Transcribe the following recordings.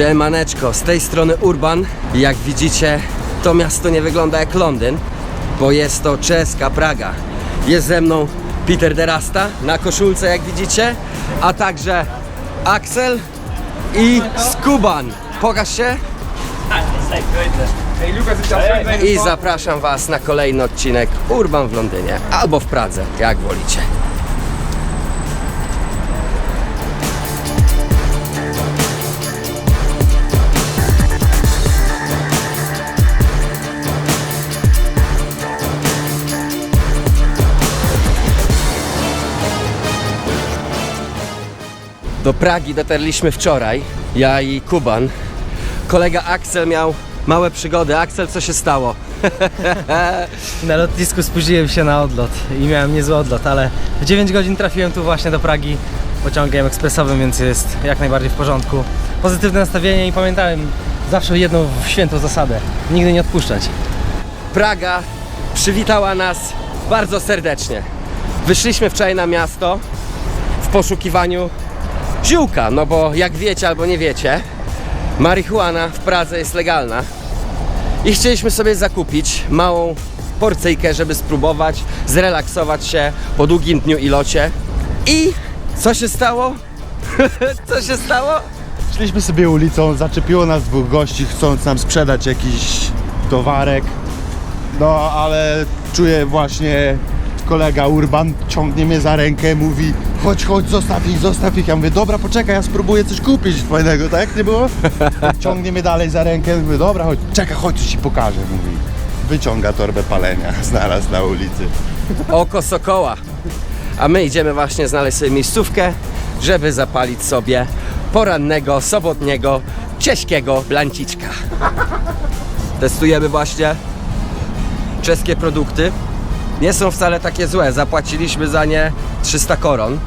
Siemaneczko, z tej strony Urban. Jak widzicie, to miasto nie wygląda jak Londyn, bo jest to czeska Praga. Jest ze mną Peter Derasta na koszulce, jak widzicie, a także Axel i Skuban. Pokaż się i zapraszam Was na kolejny odcinek Urban w Londynie albo w Pradze, jak wolicie. Do Pragi dotarliśmy wczoraj, ja i Kuban. Kolega Axel miał małe przygody. Axel, co się stało? Na lotnisku spóźniłem się na odlot i miałem niezły odlot, ale w 9 godzin trafiłem tu właśnie do Pragi pociągiem ekspresowym, więc jest jak najbardziej w porządku. Pozytywne nastawienie i pamiętałem zawsze jedną świętą zasadę. Nigdy nie odpuszczać. Praga przywitała nas bardzo serdecznie. Wyszliśmy wczoraj na miasto w poszukiwaniu ziółka, no bo jak wiecie albo nie wiecie, marihuana w Pradze jest legalna. I chcieliśmy sobie zakupić małą porcyjkę, żeby spróbować, zrelaksować się po długim dniu i locie. I co się stało? co się stało? Szliśmy sobie ulicą, zaczepiło nas dwóch gości chcąc nam sprzedać jakiś towarek. No ale czuję właśnie kolega Urban ciągnie mnie za rękę, mówi chodź, chodź, zostaw ich, zostaw ich. Ja mówię, dobra, poczekaj, ja spróbuję coś kupić fajnego, tak? Nie było? Ciągnie mnie dalej za rękę, mówię, dobra, chodź, czekaj, chodź, ci pokażę, mówi. Wyciąga torbę palenia, znalazł na ulicy. oko sokoła. A my idziemy właśnie znaleźć sobie miejscówkę, żeby zapalić sobie porannego, sobotniego, czeskiego blanciczka. Testujemy właśnie czeskie produkty. Nie są wcale takie złe. Zapłaciliśmy za nie 300 koron,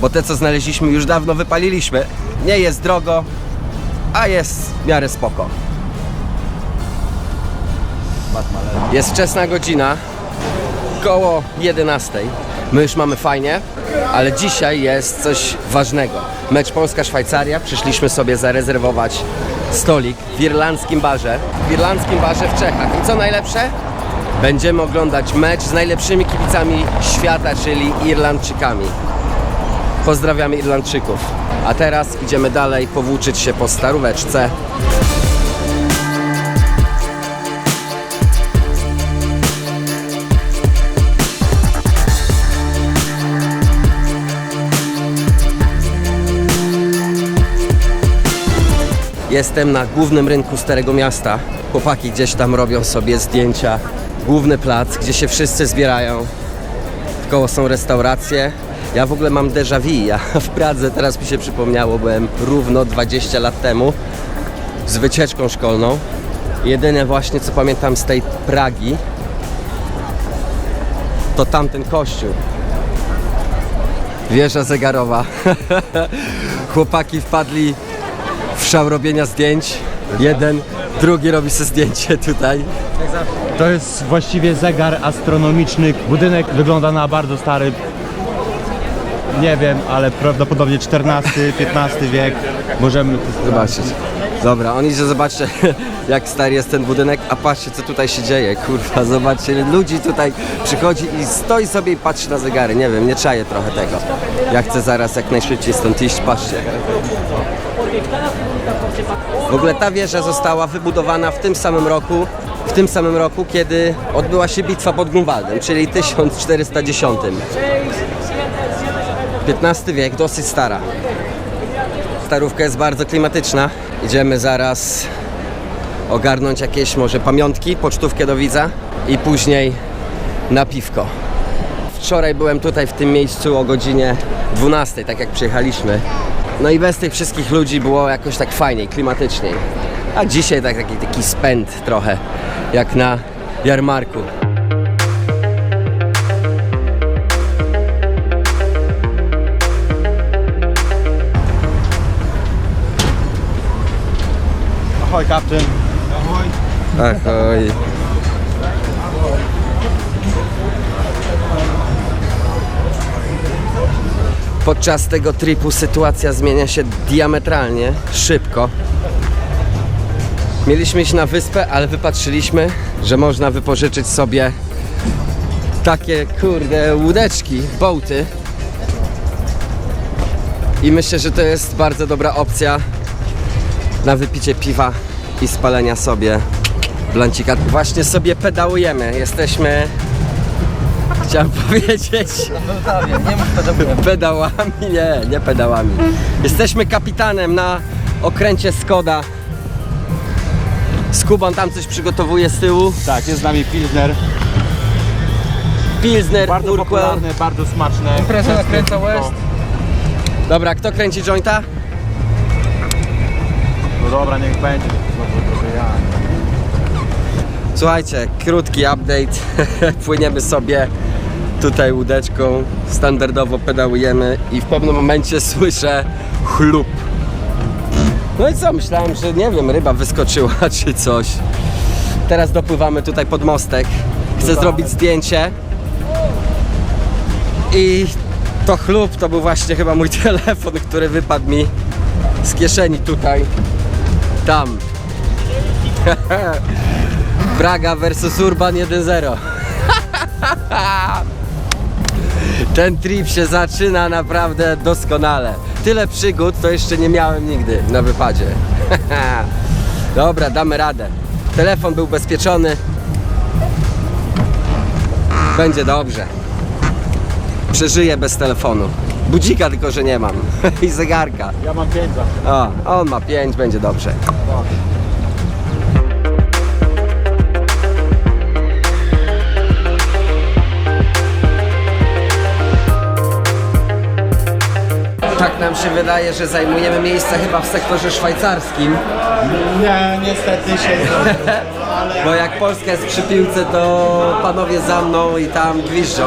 bo te co znaleźliśmy już dawno wypaliliśmy. Nie jest drogo, a jest w miarę spoko. Jest wczesna godzina, koło 11. My już mamy fajnie, ale dzisiaj jest coś ważnego. Mecz Polska-Szwajcaria. Przyszliśmy sobie zarezerwować stolik w irlandzkim barze. W irlandzkim barze w Czechach. I co najlepsze? Będziemy oglądać mecz z najlepszymi kibicami świata, czyli Irlandczykami. Pozdrawiamy Irlandczyków. A teraz idziemy dalej powłóczyć się po staróweczce. Jestem na głównym rynku Starego Miasta. Chłopaki gdzieś tam robią sobie zdjęcia. Główny plac, gdzie się wszyscy zbierają. Koło są restauracje. Ja w ogóle mam déjà vu. Ja w Pradze teraz mi się przypomniało, byłem równo 20 lat temu z wycieczką szkolną. Jedyne właśnie co pamiętam z tej Pragi to tamten kościół. Wieża zegarowa. Chłopaki wpadli w szał robienia zdjęć. Jeden, drugi robi sobie zdjęcie tutaj. To jest właściwie zegar astronomiczny. Budynek wygląda na bardzo stary. Nie wiem, ale prawdopodobnie XIV-XV wiek. Możemy Zobaczyć. Dobra, on idzie, zobaczcie jak stary jest ten budynek, a patrzcie co tutaj się dzieje, kurwa, zobaczcie, ludzi tutaj przychodzi i stoi sobie i patrzy na zegary, nie wiem, nie czaję trochę tego. Ja chcę zaraz jak najszybciej stąd iść, patrzcie. W ogóle ta wieża została wybudowana w tym samym roku, w tym samym roku, kiedy odbyła się bitwa pod Grunwaldem, czyli 1410. XV wiek, dosyć stara. Starówka jest bardzo klimatyczna. Idziemy zaraz ogarnąć jakieś może pamiątki, pocztówkę do widza i później na piwko. Wczoraj byłem tutaj w tym miejscu o godzinie 12, tak jak przyjechaliśmy. No i bez tych wszystkich ludzi było jakoś tak fajniej, klimatyczniej. A dzisiaj tak, taki, taki spęd trochę, jak na jarmarku. Ahoj, kapten. Ahoj. Podczas tego tripu sytuacja zmienia się diametralnie, szybko. Mieliśmy iść na wyspę, ale wypatrzyliśmy, że można wypożyczyć sobie takie, kurde, łódeczki, boaty. I myślę, że to jest bardzo dobra opcja na wypicie piwa i spalenia sobie blancika. Właśnie sobie pedałujemy. Jesteśmy, chciałem powiedzieć, pedałami. Nie, nie pedałami. Jesteśmy kapitanem na okręcie Skoda. Skuban tam coś przygotowuje z tyłu. Tak, jest z nami Pilsner. Pilsner, Bardzo Urquell. popularne, bardzo smaczne. Impreza nakręca West. Dobra, kto kręci jointa? No dobra, niech będzie. Znowu trochę ja. Słuchajcie, krótki update. Płyniemy sobie tutaj łódeczką, standardowo pedałujemy i w pewnym momencie słyszę chlup. No i co, myślałem, że nie wiem, ryba wyskoczyła czy coś. Teraz dopływamy tutaj pod mostek. Chcę zrobić zdjęcie. I to chlup to był właśnie chyba mój telefon, który wypadł mi z kieszeni tutaj. Tam. Braga versus Urban 1-0. Ten trip się zaczyna naprawdę doskonale. Tyle przygód to jeszcze nie miałem nigdy na wypadzie. Dobra, damy radę. Telefon był bezpieczony. Będzie dobrze. Przeżyję bez telefonu. Budzika tylko, że nie mam. I zegarka. Ja mam pięć zawsze. O, on ma 5, będzie dobrze. Tak nam się wydaje, że zajmujemy miejsce chyba w sektorze szwajcarskim, Nie, niestety się bo jak Polska jest przy piłce, to panowie za mną i tam gwiżdżą.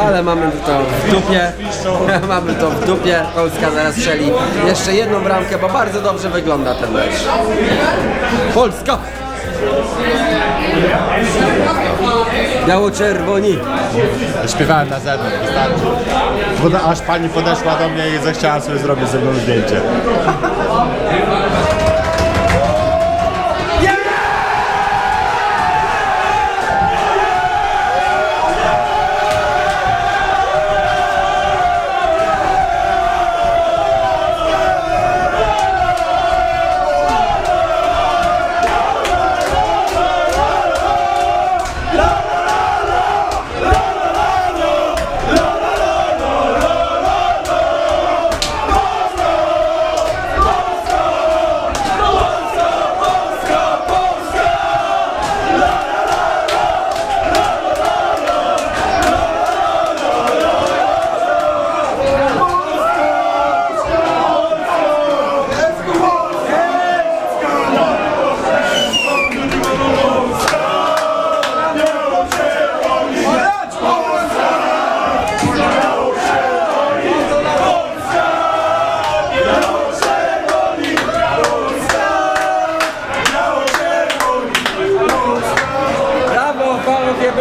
Ale mamy to w dupie. mamy to w dupie. Polska zaraz strzeli jeszcze jedną bramkę, bo bardzo dobrze wygląda ten mecz. Polska! Biało-czerwoni. Śpiewałem na zewnątrz, Aż pani podeszła do mnie i zechciała sobie zrobić ze mną zdjęcie.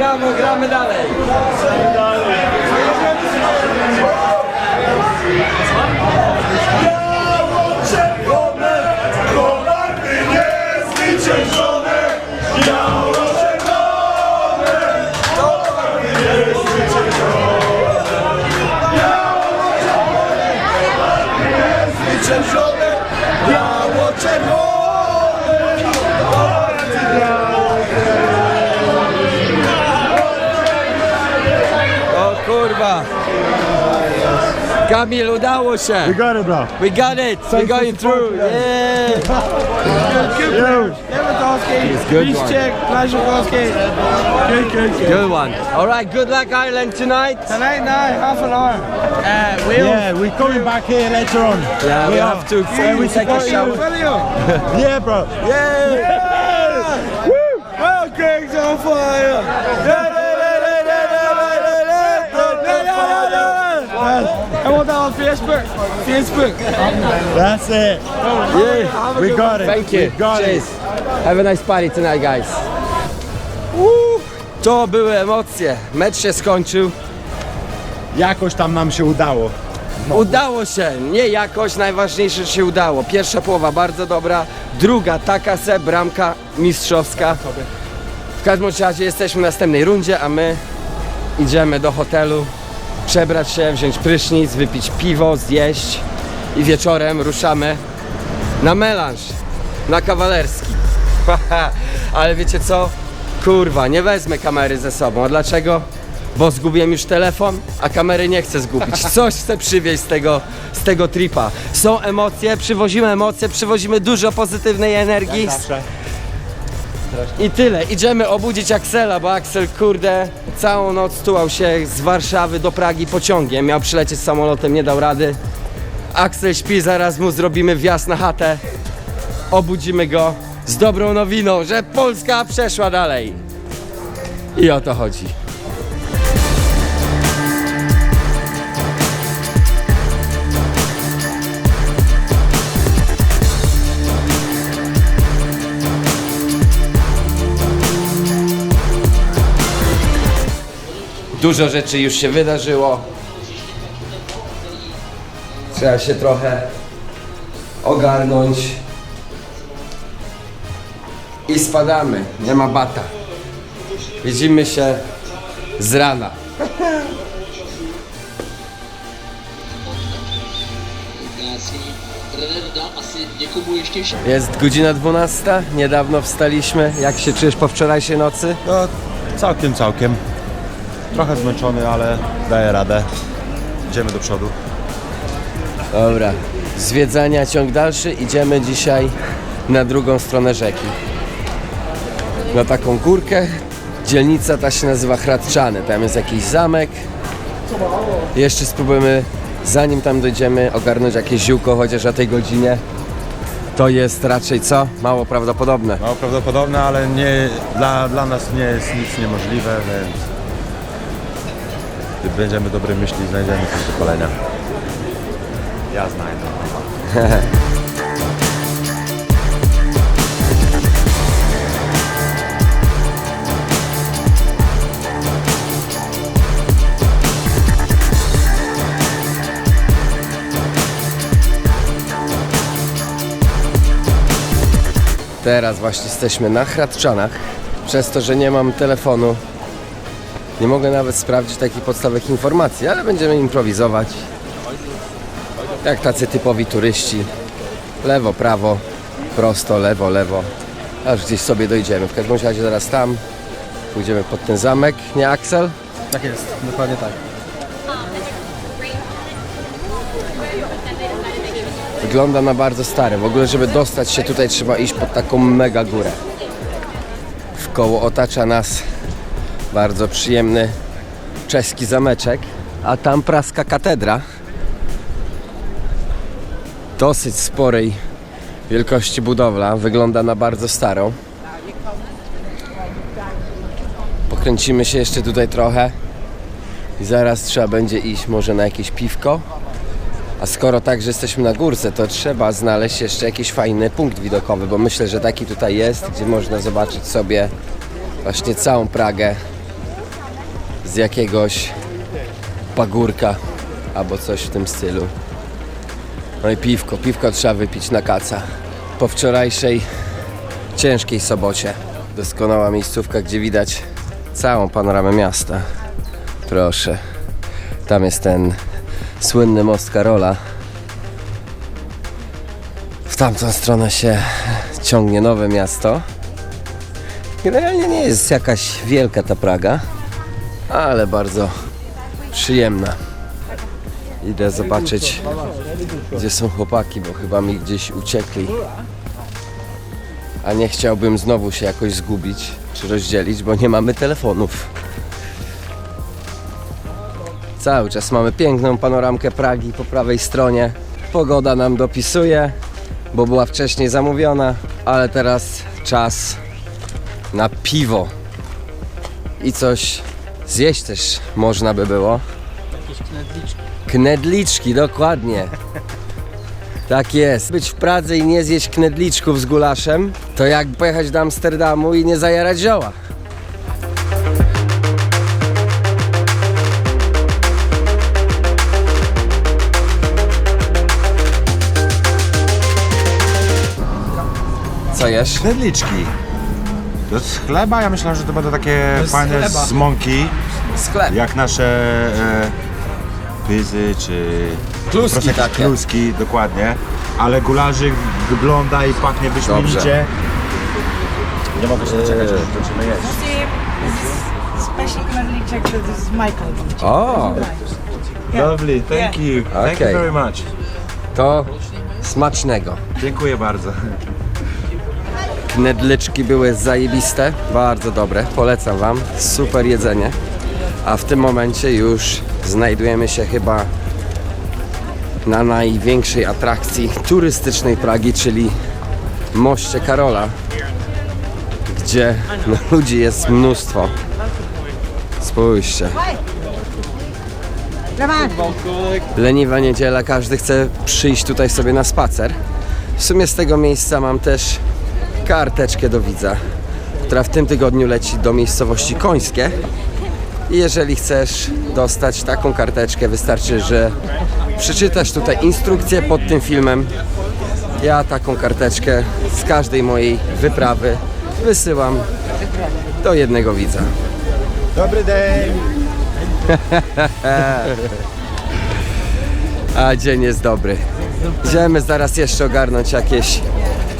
Brawo, gramy dalej. Kamil, udało się. We got it, bro. We got it. We're going through. Yeah. It's good one. Good, good, good. Good one. All right. Good luck, Ireland tonight. Tonight, now, half an hour. Uh, we'll, Yeah, we're coming back here later on. Yeah, we are. have to Yeah, we take a shower. Yeah, bro. Yeah. Oh, Greg's on fire! I want that on Facebook. Facebook. That's it. Yeah. We got it. Thank you. We got Cheers. it. Have a nice party tonight, guys. Woo. To były emocje. Mecz się skończył. Jakoś tam nam się udało. Udało się, nie jakoś, najważniejsze, że się udało. Pierwsza połowa bardzo dobra, druga taka se, bramka mistrzowska. W każdym razie jesteśmy w następnej rundzie, a my idziemy do hotelu, przebrać się, wziąć prysznic, wypić piwo, zjeść i wieczorem ruszamy na melanż, na kawalerski. Ale wiecie co? Kurwa, nie wezmę kamery ze sobą. A dlaczego? Bo zgubiłem już telefon, a kamery nie chcę zgubić. Coś chcę przywieźć z tego, z tego tripa. Są emocje, przywozimy emocje, przywozimy dużo pozytywnej energii. I tyle. Idziemy obudzić Aksela, bo Aksel, kurde, całą noc tułał się z Warszawy do Pragi pociągiem. Miał przylecieć samolotem, nie dał rady. Aksel śpi, zaraz mu zrobimy wjazd na chatę. Obudzimy go z dobrą nowiną, że Polska przeszła dalej. I o to chodzi. Dużo rzeczy już się wydarzyło. Trzeba się trochę ogarnąć. I spadamy. Nie ma bata. Widzimy się z rana. Jest godzina 12. Niedawno wstaliśmy. Jak się czujesz po wczorajszej nocy? No, całkiem, całkiem. Trochę zmęczony, ale daję radę. Idziemy do przodu. Dobra. Zwiedzania ciąg dalszy. Idziemy dzisiaj na drugą stronę rzeki. Na taką górkę. Dzielnica ta się nazywa Hradczany. Tam jest jakiś zamek. Jeszcze spróbujemy, zanim tam dojdziemy, ogarnąć jakieś ziółko, chociaż o tej godzinie. To jest raczej co? Mało prawdopodobne. Mało prawdopodobne, ale nie, dla, dla nas nie jest nic niemożliwe, więc gdy będziemy dobre myśli, znajdziemy coś do palenia. Ja znajdę. Teraz właśnie jesteśmy na Hradczanach. Przez to, że nie mam telefonu, nie mogę nawet sprawdzić takich podstawowych informacji, ale będziemy improwizować. Jak tacy typowi turyści. Lewo, prawo, prosto, lewo, lewo. Aż gdzieś sobie dojdziemy. W każdym razie zaraz tam pójdziemy pod ten zamek, nie Axel? Tak jest, dokładnie tak. Wygląda na bardzo stary. W ogóle, żeby dostać się tutaj, trzeba iść pod taką mega górę. W koło otacza nas bardzo przyjemny czeski zameczek, a tam praska katedra. Dosyć sporej wielkości budowla. Wygląda na bardzo starą. Pokręcimy się jeszcze tutaj trochę i zaraz trzeba będzie iść może na jakieś piwko. A skoro tak, że jesteśmy na górce, to trzeba znaleźć jeszcze jakiś fajny punkt widokowy, bo myślę, że taki tutaj jest, gdzie można zobaczyć sobie właśnie całą Pragę z jakiegoś pagórka albo coś w tym stylu. No i piwko, piwko trzeba wypić na kaca. Po wczorajszej ciężkiej sobocie. Doskonała miejscówka, gdzie widać całą panoramę miasta. Proszę. Tam jest ten słynny most Karola. W tamtą stronę się ciągnie nowe miasto. Generalnie nie jest jakaś wielka ta Praga, ale bardzo przyjemna. Idę zobaczyć, gdzie są chłopaki, bo chyba mi gdzieś uciekli. A nie chciałbym znowu się jakoś zgubić czy rozdzielić, bo nie mamy telefonów. Cały czas mamy piękną panoramkę Pragi po prawej stronie. Pogoda nam dopisuje, bo była wcześniej zamówiona, ale teraz czas na piwo. I coś Zjeść też można by było. Jakieś knedliczki. Knedliczki, dokładnie. Tak jest. Być w Pradze i nie zjeść knedliczków z gulaszem, to jak pojechać do Amsterdamu i nie zajarać zioła. Co jesz? Knedliczki. To jest chleba? Ja myślałem, że to będą takie fajne z mąki, Sklep. jak nasze e, pyzy czy Kluski po prostu jakieś takie. kluski, dokładnie. Ale gularzyk wygląda i pachnie wyśmienicie. Nie mogę się doczekać, aż zaczniemy jeść. Special Knedliczek to jest Michael. O, Lovely, thank you. Thank you very much. to smacznego. Dziękuję bardzo. Knedlyczki były zajebiste, bardzo dobre, polecam Wam, super jedzenie. A w tym momencie już znajdujemy się chyba na największej atrakcji turystycznej Pragi, czyli Moście Karola, gdzie no, ludzi jest mnóstwo. Spójrzcie. Leniwa niedziela, każdy chce przyjść tutaj sobie na spacer. W sumie z tego miejsca mam też karteczkę do widza, która w tym tygodniu leci do miejscowości Końskie. I jeżeli chcesz dostać taką karteczkę, wystarczy, że przeczytasz tutaj instrukcję pod tym filmem. Ja taką karteczkę z każdej mojej wyprawy wysyłam do jednego widza. Dobry dzień. A dzień jest dobry. Idziemy zaraz jeszcze ogarnąć jakieś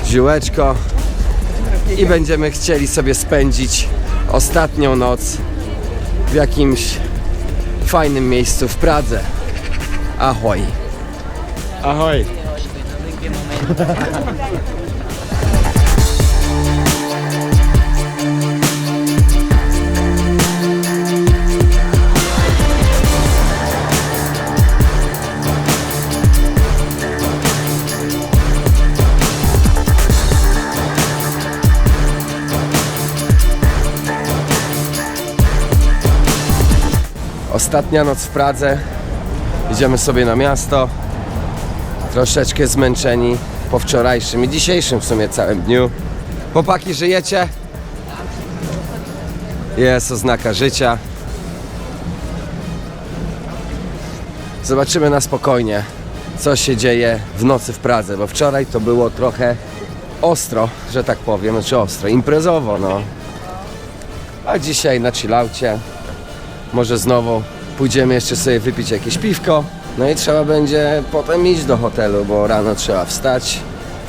ziółeczko i będziemy chcieli sobie spędzić ostatnią noc w jakimś fajnym miejscu w Pradze. Ahoj. Ahoj. Ostatnia noc w Pradze. Idziemy sobie na miasto. Troszeczkę zmęczeni po wczorajszym i dzisiejszym w sumie całym dniu. Chłopaki, żyjecie? Jest oznaka życia. Zobaczymy na spokojnie, co się dzieje w nocy w Pradze, bo wczoraj to było trochę ostro, że tak powiem, znaczy ostro, imprezowo, no. A dzisiaj na chillaucie. Może znowu pójdziemy jeszcze sobie wypić jakieś piwko. No i trzeba będzie potem iść do hotelu, bo rano trzeba wstać,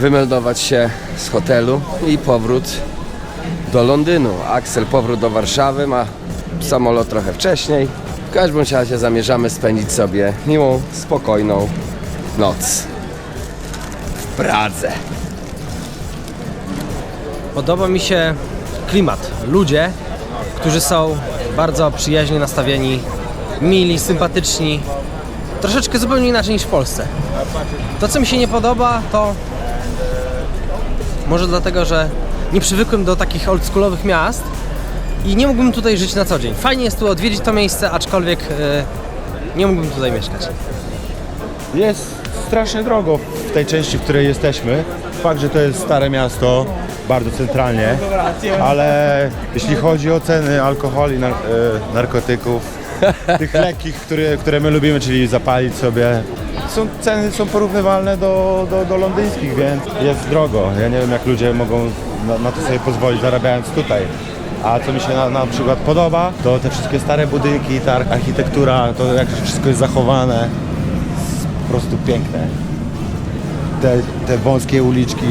wymeldować się z hotelu i powrót do Londynu. Axel powrót do Warszawy, ma samolot trochę wcześniej. W każdym razie zamierzamy spędzić sobie miłą, spokojną noc w Pradze. Podoba mi się klimat. Ludzie, którzy są bardzo przyjaźnie nastawieni, mili, sympatyczni. Troszeczkę zupełnie inaczej niż w Polsce. To, co mi się nie podoba, to może dlatego, że nie przywykłem do takich oldschoolowych miast i nie mógłbym tutaj żyć na co dzień. Fajnie jest tu odwiedzić to miejsce, aczkolwiek e, nie mógłbym tutaj mieszkać. Jest strasznie drogo w tej części, w której jesteśmy. Fakt, że to jest stare miasto, bardzo centralnie, ale jeśli chodzi o ceny alkoholi, e, narkotyków, tych lekkich, które, które my lubimy, czyli zapalić sobie, są, ceny są porównywalne do, do, do londyńskich, więc jest drogo. Ja nie wiem, jak ludzie mogą na, na to sobie pozwolić, zarabiając tutaj. A co mi się na, na przykład podoba, to te wszystkie stare budynki, ta architektura, to jak wszystko jest zachowane, po prostu piękne. Te, te wąskie uliczki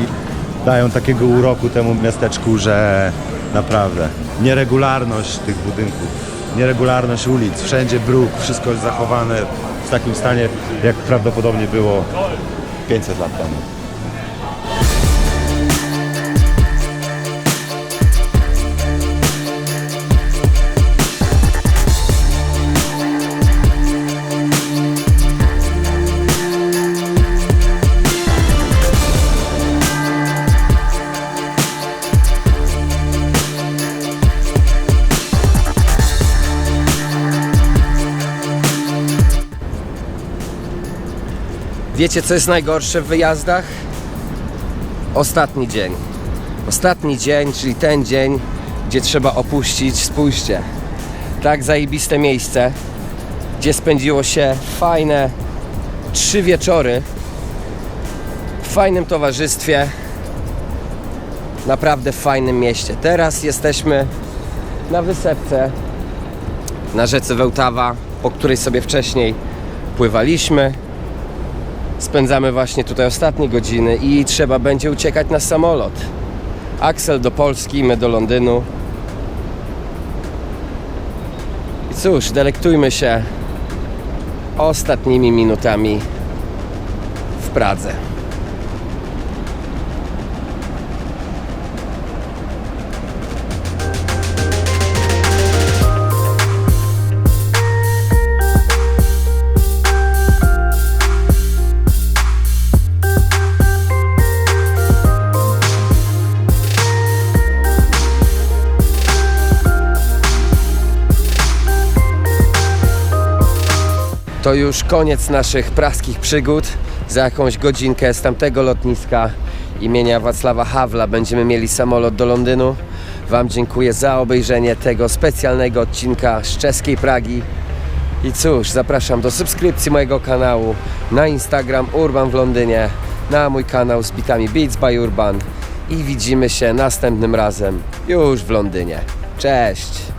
dają takiego uroku temu miasteczku, że naprawdę nieregularność tych budynków, nieregularność ulic, wszędzie bruk, wszystko jest zachowane w takim stanie, jak prawdopodobnie było 500 lat temu. Wiecie, co jest najgorsze w wyjazdach? Ostatni dzień. Ostatni dzień, czyli ten dzień, gdzie trzeba opuścić, spójrzcie, tak zajebiste miejsce, gdzie spędziło się fajne trzy wieczory w fajnym towarzystwie naprawdę fajnym mieście. Teraz jesteśmy na wysepce na rzece Wełtawa, po której sobie wcześniej pływaliśmy. Spędzamy właśnie tutaj ostatnie godziny i trzeba będzie uciekać na samolot. Axel do Polski, my do Londynu. I cóż, delektujmy się ostatnimi minutami w Pradze. To już koniec naszych praskich przygód. Za jakąś godzinkę z tamtego lotniska imienia Wacława Hawla będziemy mieli samolot do Londynu. Wam dziękuję za obejrzenie tego specjalnego odcinka z czeskiej Pragi. I cóż, zapraszam do subskrypcji mojego kanału na Instagram Urban w Londynie, na mój kanał z bitami Beats by Urban i widzimy się następnym razem już w Londynie. Cześć!